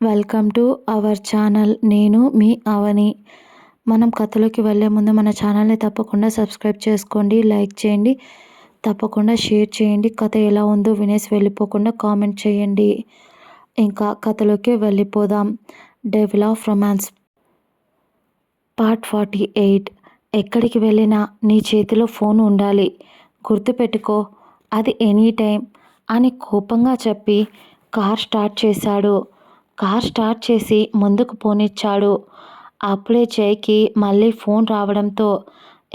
Welcome to our channel నేను మీ అవని. మనం కథలోకి వెళ్ళే ముందు మన ఛానల్ని తప్పకుండా సబ్స్క్రైబ్ చేసుకోండి లైక్ చేయండి తప్పకుండా షేర్ చేయండి. కథ ఎలా ఉందో వినేసి వెళ్ళిపోకుండా కామెంట్ చేయండి. ఇంకా కథలోకి వెళ్ళిపోదాం. Devil of romance part forty eight ఎక్కడికి వెళ్ళినా నీ చేతిలో ఫోన్ ఉండాలి. గుర్తుపెట్టుకో అది ఎనీ టైం అని కోపంగా చెప్పి కార్ స్టార్ట్ చేశాడు. కార్ స్టార్ట్ చేసి ముందుకు పోనిచ్చాడు. అప్పుడే జైకి మళ్ళీ ఫోన్ రావడంతో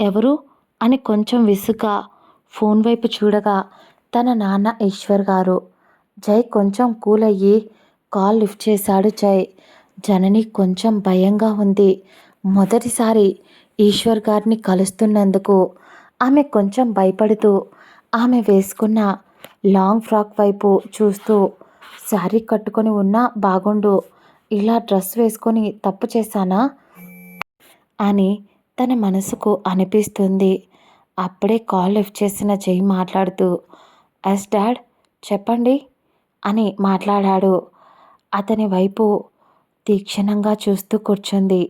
ఎవరు? అని కొంచెం విసుగా ఫోన్ వైపు చూడగా తన నాన్న ఈశ్వర్ గారు. జై కొంచెం కూల్ అయ్యి కాల్ లిఫ్ట్ చేశాడు జై. జనని కొంచెం భయంగా ఉంది. మొదటిసారి ఈశ్వర్ గారిని కలుస్తున్నందుకు ఆమె కొంచెం భయపడుతూ ఆమె వేసుకున్న లాంగ్ ఫ్రాక్ వైపు చూస్తూ శారీ కట్టుకొని ఉన్నా బాగుండు. ఇలా డ్రెస్ వేసుకొని తప్పు చేశానా? అని తన మనసుకు అనిపిస్తుంది. అప్పుడే కాల్ లిఫ్ట్ చేసిన జై మాట్లాడుతూ ఎస్ డాడ్ చెప్పండి అని మాట్లాడాడు. అతని వైపు తీక్షణంగా చూస్తూ కూర్చుంది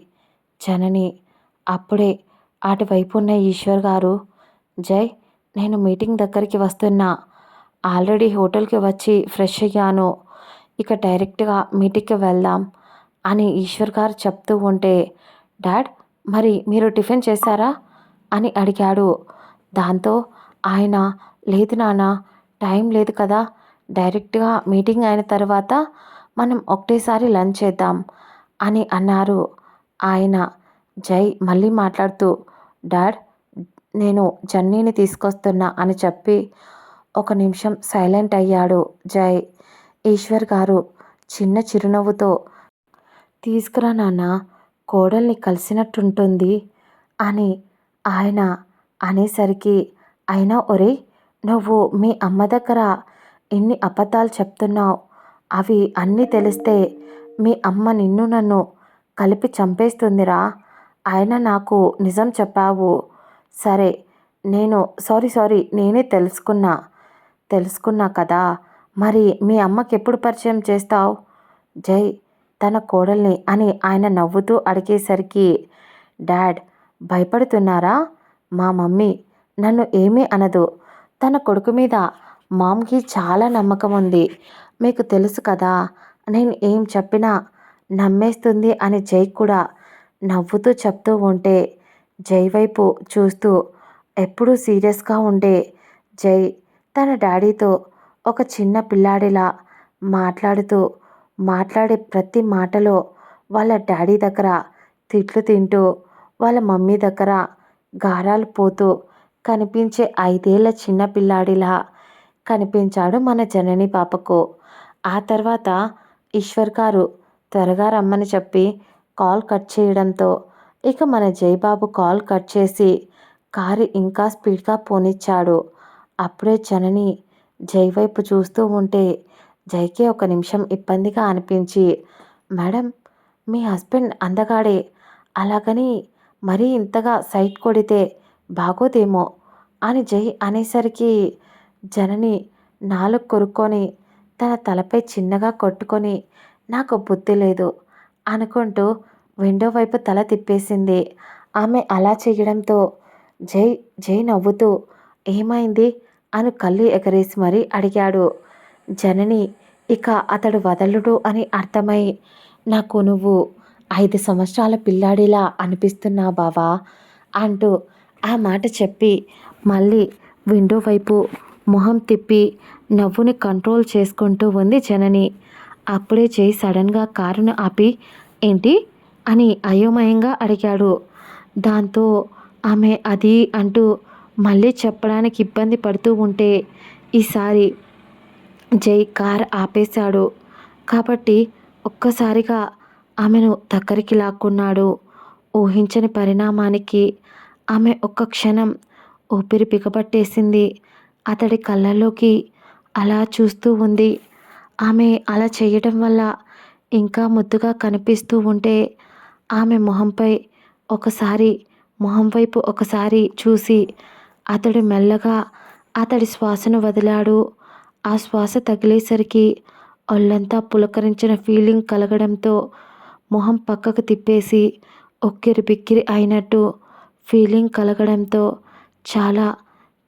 జనని. అప్పుడే అటువైపు ఉన్న ఈశ్వర్ గారు జై నేను మీటింగ్ దగ్గరికి వస్తున్నా. ఆల్రెడీ హోటల్కి వచ్చి ఫ్రెష్ అయ్యాను. ఇక డైరెక్ట్గా మీటింగ్కి వెళ్దాం అని ఈశ్వర్ గారు చెప్తూ ఉంటే డాడ్ మరి మీరు టిఫిన్ చేశారా? అని అడిగాడు. దాంతో ఆయన లేదు నాన్న టైం లేదు కదా డైరెక్ట్గా మీటింగ్ అయిన తర్వాత మనం ఒకటేసారి లంచ్ చేద్దాం అని అన్నారు. ఆయన జై మళ్ళీ మాట్లాడుతూ డాడ్ నేను జన్నీని తీసుకొస్తున్నా అని చెప్పి ఒక నిమిషం సైలెంట్ అయ్యాడు జై. ఈశ్వర్ గారు చిన్న చిరునవ్వుతో తీసుకురా నాన్న కోడల్ని కలిసినట్టుంటుంది అని ఆయన అనేసరికి అయినా ఒరే నువ్వు మీ అమ్మ దగ్గర ఎన్ని అబద్ధాలు చెప్తున్నావు? అవి అన్నీ తెలిస్తే మీ అమ్మ నిన్ను నన్ను కలిపి చంపేస్తుందిరా. ఆయన నాకు నిజం చెప్పావు. సరే నేను సారీ సారీ నేనే తెలుసుకున్నా తెలుసుకున్నా కదా. మరి మీ అమ్మకి ఎప్పుడు పరిచయం చేస్తావు? జై తన కోడల్ని అని ఆయన నవ్వుతూ అడిగేసరికి డాడ్ భయపడుతున్నారా? మా మమ్మీ నన్ను ఏమీ అనదు. తన కొడుకు మీద మామ్కి చాలా నమ్మకం ఉంది. మీకు తెలుసు కదా నేను ఏం చెప్పినా నమ్మేస్తుంది అని జై కూడా నవ్వుతూ చెప్తూ ఉంటే జై వైపు చూస్తూ ఎప్పుడూ సీరియస్గా ఉండే జై తన డాడీతో ఒక చిన్న పిల్లాడిలా మాట్లాడుతూ మాట్లాడే ప్రతి మాటలో వాళ్ళ డాడీ దగ్గర తిట్లు తింటూ వాళ్ళ మమ్మీ దగ్గర గారాలు పోతూ కనిపించే ఐదేళ్ళ చిన్న పిల్లాడిలా కనిపించాడు మన జనని పాపకు. ఆ తర్వాత ఈశ్వర్ గారు త్వరగా రమ్మని చెప్పి కాల్ కట్ చేయడంతో ఇక మన జయబాబు కాల్ కట్ చేసి కారు ఇంకా స్పీడ్గా పోనిచ్చాడు. అప్పుడే జనని జై వైపు చూస్తూ ఉంటే జైకే ఒక నిమిషం ఇబ్బందిగా అనిపించి మేడం మీ హస్బెండ్ అందగాడే. అలాగని మరీ ఇంతగా సైట్ కొడితే బాగోదేమో అని జై అనేసరికి జనని నాలుగు కొరుక్కొని తన తలపై చిన్నగా కొట్టుకొని నాకు బుద్ధి లేదు అనుకుంటూ విండో వైపు తల తిప్పేసింది. ఆమె అలా చేయడంతో జై జై నవ్వుతూ ఏమైంది? అని కళ్ళు ఎగరేసి మరీ అడిగాడు. జనని ఇక అతడు వదలుడు అని అర్థమై నాకు నువ్వు ఐదు సంవత్సరాల పిల్లాడిలా అనిపిస్తున్నా బావా అంటూ ఆ మాట చెప్పి మళ్ళీ విండో వైపు మొహం తిప్పి నవ్వుని కంట్రోల్ చేసుకుంటూ ఉంది జనని. అప్పుడే చేయి సడన్గా కారును ఆపి ఏంటి? అని అయోమయంగా అడిగాడు. దాంతో ఆమె అది అంటూ మళ్ళీ చెప్పడానికి ఇబ్బంది పడుతూ ఉంటే ఈసారి జై కార్ ఆపేశాడు. కాబట్టి ఒక్కసారిగా ఆమెను దగ్గరికి లాక్కున్నాడు. ఊహించని పరిణామానికి ఆమె ఒక్క క్షణం ఊపిరి పిగబట్టేసింది అతడి కళ్ళల్లోకి అలా చూస్తూ ఉంది. ఆమె అలా చేయడం వల్ల ఇంకా ముద్దుగా కనిపిస్తూ ఉంటే ఆమె మొహంపై ఒకసారి మొహం వైపు ఒకసారి చూసి అతడు మెల్లగా అతడి శ్వాసను వదిలాడు. ఆ శ్వాస తగిలేసరికి ఒళ్ళంతా పులకరించిన ఫీలింగ్ కలగడంతో మొహం పక్కకు తిప్పేసి ఒక్కిరి బిక్కిరి అయినట్టు ఫీలింగ్ కలగడంతో చాలా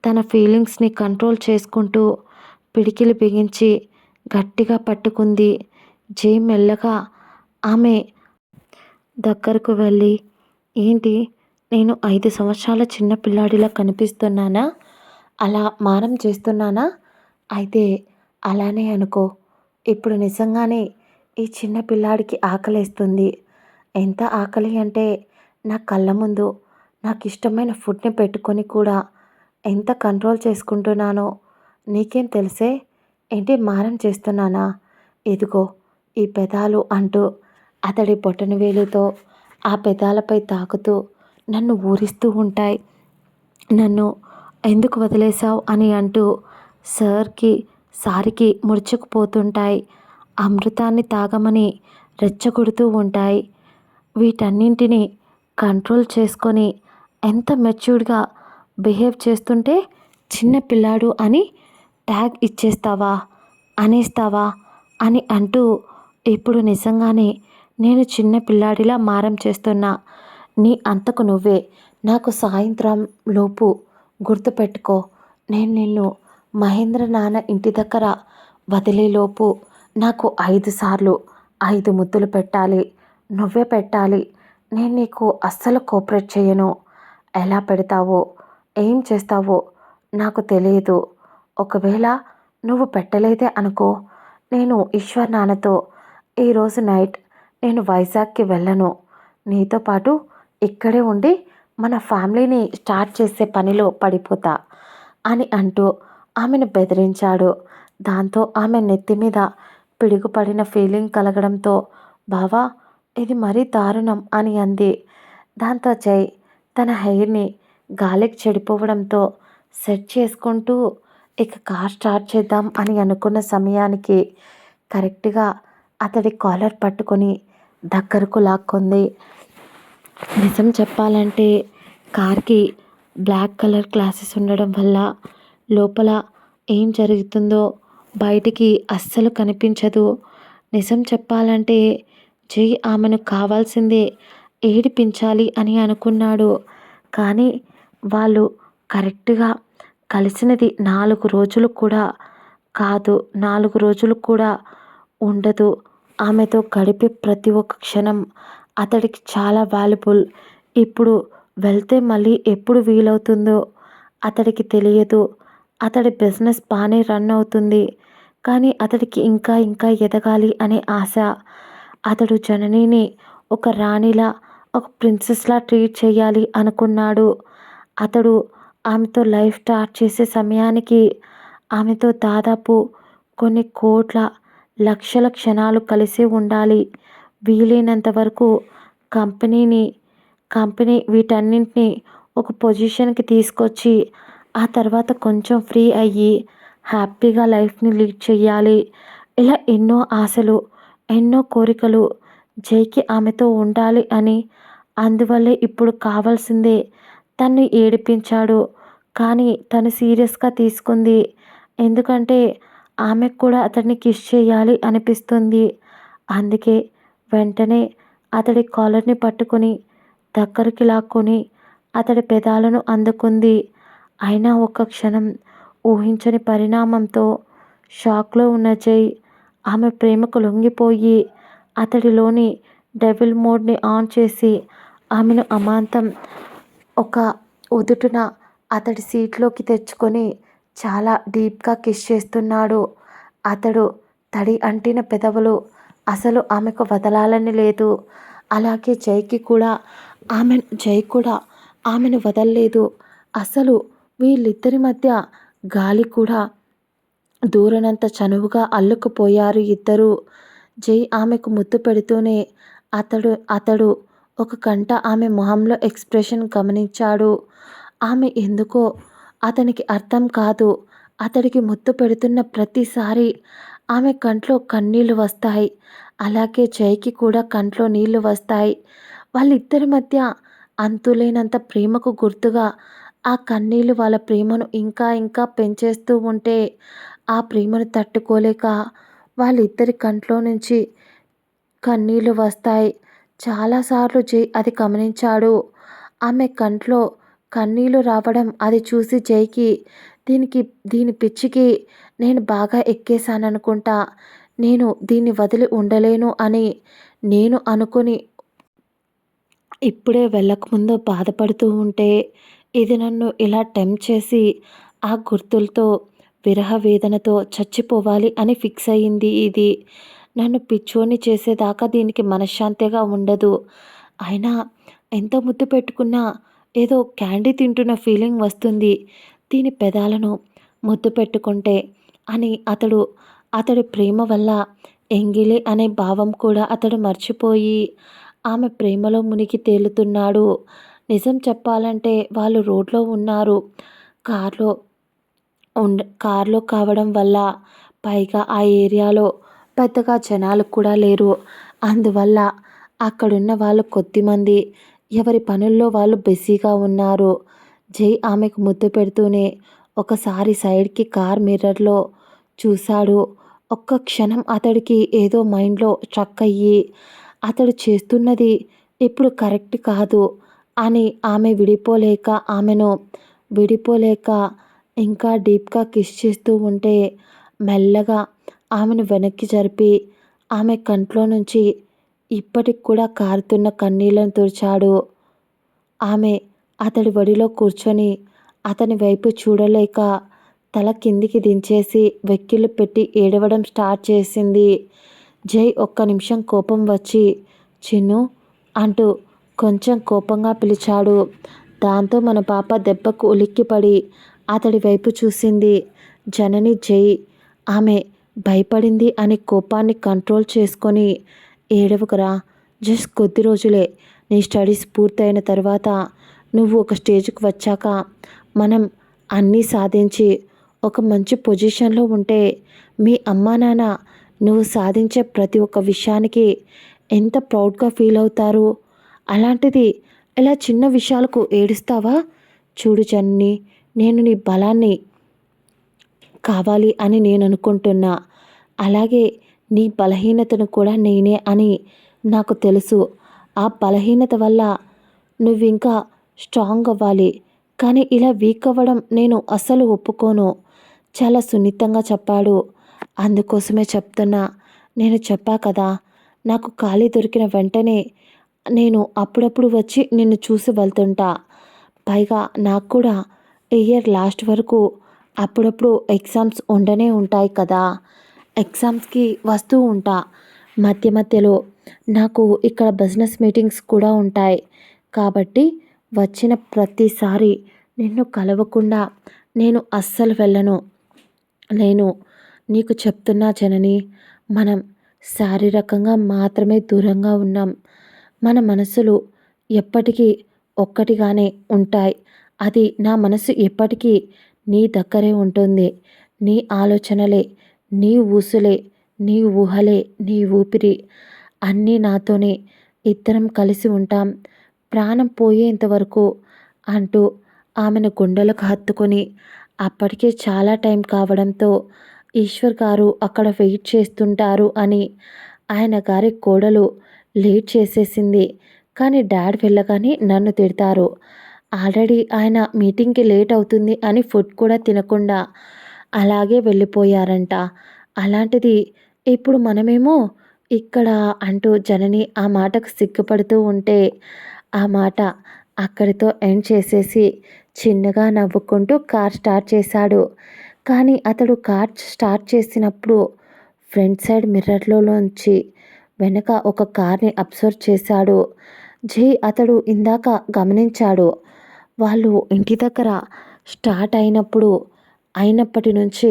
తన ఫీలింగ్స్ని కంట్రోల్ చేసుకుంటూ పిడికిలు బిగించి గట్టిగా పట్టుకుంది. జై మెల్లగా ఆమె దగ్గరకు వెళ్ళి ఏంటి నేను ఐదు సంవత్సరాల చిన్న పిల్లాడిలా కనిపిస్తున్నానా? అలా మారం చేస్తున్నానా? అయితే అలానే అనుకో. ఇప్పుడు నిజంగానే ఈ చిన్న పిల్లాడికి ఆకలేస్తుంది. ఎంత ఆకలి అంటే నా కళ్ళ ముందు నాకు ఇష్టమైన ఫుడ్ని పెట్టుకొని కూడా ఎంత కంట్రోల్ చేసుకుంటున్నానో నీకేం తెలిసే? ఏంటి మారం చేస్తున్నానా? ఇదిగో ఈ పెదాలు అంటూ అతడి బొట్టని వేలుతో ఆ పెదాలపై తాకుతూ నన్ను ఊరిస్తూ ఉంటాయి. నన్ను ఎందుకు వదిలేశావు అని అంటూ సార్కి సారికి ముడుచుకుపోతుంటాయి. అమృతాన్ని తాగమని రెచ్చగొడుతూ ఉంటాయి. వీటన్నింటినీ కంట్రోల్ చేసుకొని ఎంత మెచ్యూర్డ్గా బిహేవ్ చేస్తుంటే చిన్న పిల్లాడు అని ట్యాగ్ ఇచ్చేస్తావా అనేస్తావా అని అంటూ ఇప్పుడు నిజంగానే నేను చిన్న పిల్లాడిలా మారం చేస్తున్నా. నీ అంతకు నువ్వే. నాకు సాయంత్రం లోపు గుర్తుపెట్టుకో. నేను నిన్ను మహేంద్ర నాన్న ఇంటి దగ్గర వదిలేలోపు నాకు ఐదు సార్లు ఐదు ముద్దులు పెట్టాలి. నువ్వే పెట్టాలి. నేను నీకు అస్సలు కోఆపరేట్ చేయను. ఎలా పెడతావో? ఏం చేస్తావో? నాకు తెలియదు. ఒకవేళ నువ్వు పెట్టలేదే అనుకో. నేను ఈశ్వర్ నాన్నతో ఈరోజు నైట్ నేను వైజాగ్కి వెళ్ళను. నీతో పాటు ఇక్కడే ఉండి మన ఫ్యామిలీని స్టార్ట్ చేసే పనిలో పడిపోతా అని అంటూ ఆమెను బెదిరించాడు. దాంతో ఆమె నెత్తి మీద పిడుగుపడిన ఫీలింగ్ కలగడంతో బావా ఇది మరీ దారుణం అని అంది. దాంతో జై తన హెయిర్ని గాలికి చెడిపోవడంతో సెట్ చేసుకుంటూ ఇక కార్ స్టార్ట్ చేద్దాం అని అనుకున్న సమయానికి కరెక్ట్గా అతడి కాలర్ పట్టుకొని దగ్గరకు లాక్కుంది. నిజం చెప్పాలంటే కార్కి బ్లాక్ కలర్ గ్లాసెస్ ఉండడం వల్ల లోపల ఏం జరుగుతుందో బయటికి అస్సలు కనిపించదు. నిజం చెప్పాలంటే జై ఆమెను కావాల్సిందే ఏడిపించాలి అని అనుకున్నాడు. కానీ వాళ్ళు కరెక్ట్గా కలిసినది నాలుగు రోజులు కూడా కాదు నాలుగు రోజులు కూడా ఉండదు. ఆమెతో గడిపే ప్రతి ఒక్క క్షణం అతడికి చాలా వాల్యుబుల్. ఇప్పుడు వెళ్తే మళ్ళీ ఎప్పుడు వీలవుతుందో అతడికి తెలియదు. అతడి బిజినెస్ బాగానే రన్ అవుతుంది. కానీ అతడికి ఇంకా ఇంకా ఎదగాలి అనే ఆశ. అతడు జననిని ఒక రాణిలా ఒక ప్రిన్సెస్లా ట్రీట్ చేయాలి అనుకున్నాడు. అతడు ఆమెతో లైఫ్ స్టార్ట్ చేసే సమయానికి ఆమెతో దాదాపు కొన్ని కోట్ల లక్షల క్షణాలు కలిసి ఉండాలి. వీలైనంత వరకు కంపెనీని కంపెనీ వీటన్నింటినీ ఒక పొజిషన్కి తీసుకొచ్చి ఆ తర్వాత కొంచెం ఫ్రీ అయ్యి హ్యాపీగా లైఫ్ని లీడ్ చేయాలి ఇలా ఎన్నో ఆశలు ఎన్నో కోరికలు జైకి ఆమెతో ఉండాలి అని అందువల్లే ఇప్పుడు కావాల్సిందే. తన్ని ఏడిపించాడు కానీ తను సీరియస్గా తీసుకుంది. ఎందుకంటే ఆమెకు కూడా అతన్ని కిస్ చేయాలి అనిపిస్తుంది. అందుకే వెంటనే అతడి కాలర్ని పట్టుకొని దగ్గరికి లాక్కొని అతడి పెదాలను అందుకుంది. అయినా ఒక్క క్షణం ఊహించని పరిణామంతో షాక్లో ఉన్న జై ఆమె ప్రేమకు లొంగిపోయి అతడిలోని డెవిల్ మోడ్ని ఆన్ చేసి ఆమెను అమాంతం ఒక ఉదుటున అతడి సీట్లోకి తెచ్చుకొని చాలా డీప్గా కిస్ చేస్తున్నాడు. అతడు తడి అంటిన పెదవులు అసలు ఆమెకు వదలాలని లేదు. అలాగే జైకి కూడా ఆమె జై కూడా ఆమెను వదలలేదు. అసలు వీళ్ళిద్దరి మధ్య గాలి కూడా దూరనంత చనువుగా అల్లుకుపోయారు ఇద్దరు. జై ఆమెకు ముద్దు పెడుతూనే అతడు అతడు ఒక గంట ఆమె మొహంలో ఎక్స్ప్రెషన్ గమనించాడు. ఆమె ఎందుకో అతనికి అర్థం కాదు. అతడికి ముద్దు పెడుతున్న ప్రతిసారి ఆమె కంట్లో కన్నీళ్ళు వస్తాయి. అలాగే జైకి కూడా కంట్లో నీళ్ళు వస్తాయి. వాళ్ళిద్దరి మధ్య అంతులేనంత ప్రేమకు గుర్తుగా ఆ కన్నీళ్ళు వాళ్ళ ప్రేమను ఇంకా ఇంకా పెంచేస్తూ ఉంటే ఆ ప్రేమను తట్టుకోలేక వాళ్ళిద్దరి కంట్లో నుంచి కన్నీళ్ళు వస్తాయి. చాలాసార్లు జై అది గమనించాడు. ఆమె కంట్లో కన్నీళ్ళు రావడం అది చూసి జైకి దీనికి దీని పిచ్చికి నేను బాగా ఎక్కేశాననుకుంటా. నేను దీన్ని వదిలి ఉండలేను అని నేను అనుకుని ఇప్పుడే వెళ్ళకముందు బాధపడుతూ ఉంటే ఇది నన్ను ఇలా టెంప్ చేసి ఆ గుర్తులతో విరహ వేదనతో చచ్చిపోవాలి అని ఫిక్స్ అయ్యింది ఇది. నన్ను పిచ్చోని చేసేదాకా దీనికి మనశ్శాంతిగా ఉండదు. అయినా ఎంత ముద్దు పెట్టుకున్నా ఏదో క్యాండీ తింటున్న ఫీలింగ్ వస్తుంది. దీని పెదాలను ముద్దు పెట్టుకుంటే అని అతడు అతడి ప్రేమ వల్ల ఎంగిలి అనే భావం కూడా అతడు మర్చిపోయి ఆమె ప్రేమలో మునిగి తేలుతున్నాడు. నిజం చెప్పాలంటే వాళ్ళు రోడ్లో ఉన్నారు. కార్లో ఉండ కార్లో కావడం వల్ల పైగా ఆ ఏరియాలో పెద్దగా జనాలు కూడా లేరు. అందువల్ల అక్కడున్న వాళ్ళు కొద్దిమంది ఎవరి పనుల్లో వాళ్ళు బిజీగా ఉన్నారు. జై ఆమెకు ముద్దు పెడుతూనే ఒకసారి సైడ్కి కార్ మిర్రర్లో చూశాడు. ఒక్క క్షణం అతడికి ఏదో మైండ్లో స్ట్రక్ అయ్యి అతడు చేస్తున్నది ఇప్పుడు కరెక్ట్ కాదు అని ఆమె విడిపోలేక ఆమెను విడిపోలేక ఇంకా డీప్గా కిస్ చేస్తూ ఉంటే మెల్లగా ఆమెను వెనక్కి జరిపి ఆమె కంట్లో నుంచి ఇప్పటికి కూడా కారుతున్న కన్నీళ్ళను తుడిచాడు. ఆమె అతడి ఒడిలో కూర్చొని అతని వైపు చూడలేక తల కిందికి దించేసి వెక్కిళ్ళు పెట్టి ఏడవడం స్టార్ట్ చేసింది. జై ఒక్క నిమిషం కోపం వచ్చి చిన్ను అంటూ కొంచెం కోపంగా పిలిచాడు. దాంతో మన పాప దెబ్బకు ఉలిక్కిపడి అతడి వైపు చూసింది. జనని జై ఆమె భయపడింది అని కోపాన్ని కంట్రోల్ చేసుకొని ఏడవకురా. జస్ట్ కొద్ది రోజులే నీ స్టడీస్ పూర్తయిన తర్వాత నువ్వు ఒక స్టేజ్కి వచ్చాక మనం అన్నీ సాధించి ఒక మంచి పొజిషన్లో ఉంటే మీ అమ్మా నాన్న నువ్వు సాధించే ప్రతి ఒక్క విషయానికి ఎంత ప్రౌడ్గా ఫీల్ అవుతారు? అలాంటిది ఇలా చిన్న విషయాలకు ఏడుస్తావా? చూడు జన్ని నేను నీ బలాన్ని కావాలి అని నేను అనుకుంటున్నా. అలాగే నీ బలహీనతను కూడా నేనే అని నాకు తెలుసు. ఆ బలహీనత వల్ల నువ్వు ఇంకా స్ట్రాంగ్ అవ్వాలి. కానీ ఇలా వీక్ అవ్వడం నేను అస్సలు ఒప్పుకోను. చాలా సున్నితంగా చెప్పాడు. అందుకోసమే చెప్తున్నా. నేను చెప్పా కదా. నాకు ఖాళీ దొరికిన వెంటనే నేను అప్పుడప్పుడు వచ్చి నిన్ను చూసి వెళ్తుంటా. పైగా నాకు కూడా ఇయర్ లాస్ట్ వరకు అప్పుడప్పుడు ఎగ్జామ్స్ ఉండనే ఉంటాయి కదా. ఎగ్జామ్స్కి వస్తూ ఉంటా. మధ్య మధ్యలో నాకు ఇక్కడ బిజినెస్ మీటింగ్స్ కూడా ఉంటాయి. కాబట్టి వచ్చిన ప్రతిసారి నిన్ను కలవకుండా నేను అస్సలు వెళ్ళను. నేను నీకు చెప్తున్నా జనని మనం శారీరకంగా మాత్రమే దూరంగా ఉన్నాం. మన మనసులు ఎప్పటికీ ఒక్కటిగానే ఉంటాయి. అది నా మనసు ఎప్పటికీ నీ దగ్గరే ఉంటుంది. నీ ఆలోచనలే నీ ఊసులే నీ ఊహలే నీ ఊపిరి అన్నీ నాతోనే ఇద్దరం కలిసి ఉంటాం. ప్రాణం పోయేంతవరకు అంటూ ఆమెను గుండెలకు హత్తుకొని అప్పటికే చాలా టైం కావడంతో ఈశ్వర్ గారు అక్కడ వెయిట్ చేస్తుంటారు అని ఆయన గారి కోడలు లేట్ చేసేసింది. కానీ డాడ్ వెళ్ళగానే నన్ను తిడతారు. ఆల్రెడీ ఆయన మీటింగ్కి లేట్ అవుతుంది అని ఫుడ్ కూడా తినకుండా అలాగే వెళ్ళిపోయారంట. అలాంటిది ఇప్పుడు మనమేమో ఇక్కడ అంటూ జనని ఆ మాటకు సిగ్గుపడుతూ ఉంటే ఆ మాట అక్కడితో ఎండ్ చేసేసి చిన్నగా నవ్వుకుంటూ కార్ స్టార్ట్ చేశాడు. కానీ అతడు కార్ స్టార్ట్ చేసినప్పుడు ఫ్రంట్ సైడ్ మిర్రర్లోంచి వెనక ఒక కార్ని అబ్జర్వ్ చేశాడు. జై అతడు ఇందాక గమనించాడు. వాళ్ళు ఇంటి దగ్గర స్టార్ట్ అయినప్పుడు అయినప్పటి నుంచి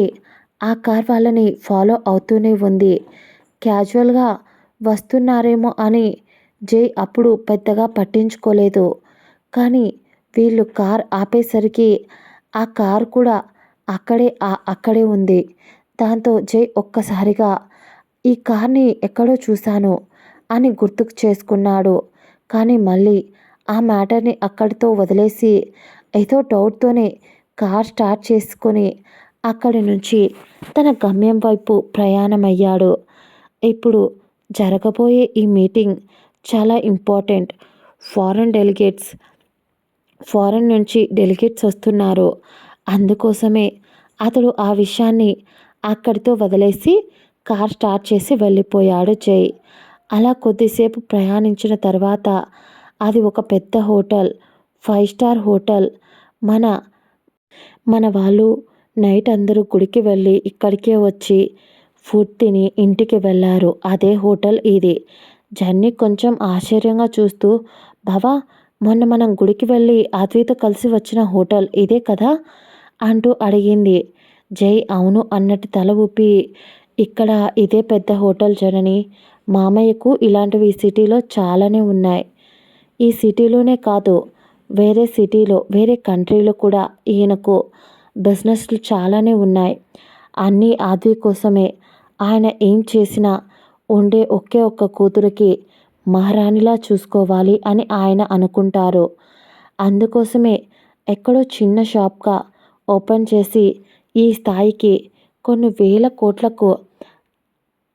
ఆ కార్ వాళ్ళని ఫాలో అవుతూనే ఉంది. క్యాజువల్గా వస్తున్నారేమో అని జై అప్పుడు పెద్దగా పట్టించుకోలేదు. కానీ వీళ్ళు కార్ ఆపేసరికి ఆ కార్ కూడా అక్కడే అక్కడే ఉంది. దాంతో జై ఒక్కసారిగా ఈ కార్ని ఎక్కడో చూశాను అని గుర్తుకు చేసుకున్నాడు. కానీ మళ్ళీ ఆ మ్యాటర్ని అక్కడితో వదిలేసి ఏదో డౌట్తోనే కార్ స్టార్ట్ చేసుకొని అక్కడి నుంచి తన గమ్యం వైపు ప్రయాణమయ్యాడు. ఇప్పుడు జరగబోయే ఈ మీటింగ్ చాలా ఇంపార్టెంట్ ఫారెన్ డెలిగేట్స్ ఫారెన్ నుంచి డెలిగేట్స్ వస్తున్నారు. అందుకోసమే అతడు ఆ విషయాన్ని అక్కడితో వదిలేసి కార్ స్టార్ట్ చేసి వెళ్ళిపోయాడు జై. అలా కొద్దిసేపు ప్రయాణించిన తర్వాత అది ఒక పెద్ద హోటల్ ఫైవ్ స్టార్ హోటల్. మన మన వాళ్ళు నైట్ అందరూ గుడికి వెళ్ళి ఇక్కడికే వచ్చి ఫుడ్ తిని ఇంటికి వెళ్ళారు. అదే హోటల్ ఇది. జర్నీ కొంచెం ఆశ్చర్యంగా చూస్తూ బావా మొన్న మనం గుడికి వెళ్ళి అద్వైత కలిసి వచ్చిన హోటల్ ఇదే కదా? అంటూ అడిగింది. జై అవును అన్నట్టు తల ఊపి ఇక్కడ ఇదే పెద్ద హోటల్ జనని మామయ్యకు ఇలాంటివి ఈ సిటీలో చాలానే ఉన్నాయి. ఈ సిటీలోనే కాదు వేరే సిటీలో వేరే కంట్రీలో కూడా ఈయనకు బిజినెస్లు చాలానే ఉన్నాయి. అన్నీ ఆది కోసమే. ఆయన ఏం చేసినా ఉండే ఒకే ఒక్క కూతురికి మహారాణిలా చూసుకోవాలి అని ఆయన అనుకుంటారు. అందుకోసమే ఎక్కడో చిన్న షాప్గా ఓపెన్ చేసి ఈ స్థాయికి కొన్ని వేల కోట్లకు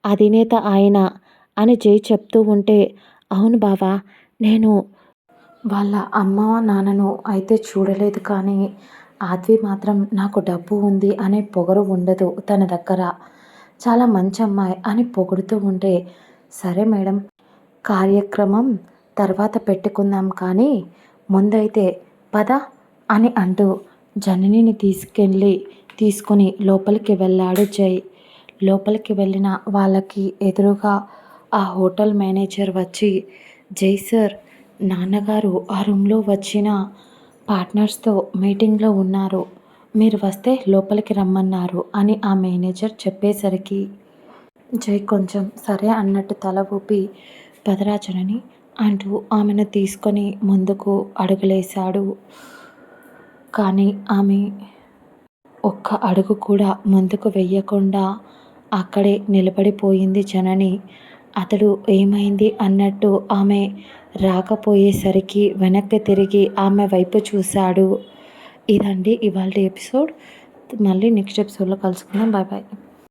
అధినేత ఆయన అని జై చెప్తూ ఉంటే అవును బావా నేను వాళ్ళ అమ్మ నాన్నను అయితే చూడలేదు కానీ ఆద్వి మాత్రం నాకు డబ్బు ఉంది అనే పొగరు ఉండదు తన దగ్గర. చాలా మంచి అమ్మాయి అని పొగుడుతూ ఉంటే సరే మేడం కార్యక్రమం తర్వాత పెట్టుకుందాం కానీ ముందైతే పద అని అంటూ జననిని తీసుకెళ్ళి తీసుకుని లోపలికి వెళ్ళాడు జై. లోపలికి వెళ్ళిన వాళ్ళకి ఎదురుగా ఆ హోటల్ మేనేజర్ వచ్చి జై సార్ నాన్నగారు ఆ రూమ్లో వచ్చిన పార్ట్నర్స్తో మీటింగ్లో ఉన్నారు. మీరు వస్తే లోపలికి రమ్మన్నారు అని ఆ మేనేజర్ చెప్పేసరికి జై కొంచెం సరే అన్నట్టు తల ఊపి పదరాజనని అంటూ ఆమెను తీసుకొని ముందుకు అడుగులేశాడు. కానీ ఆమె ఒక్క అడుగు కూడా ముందుకు వెయ్యకుండా అక్కడే నిలబడిపోయింది జనని. అతడు ఏమైంది అన్నట్టు ఆమె రాకపోయేసరికి వెనక్కి తిరిగి ఆమె వైపు చూశాడు. ఇదండి ఇవాళ ఎపిసోడ్. మళ్ళీ నెక్స్ట్ ఎపిసోడ్లో కలుసుకుందాం. Bye bye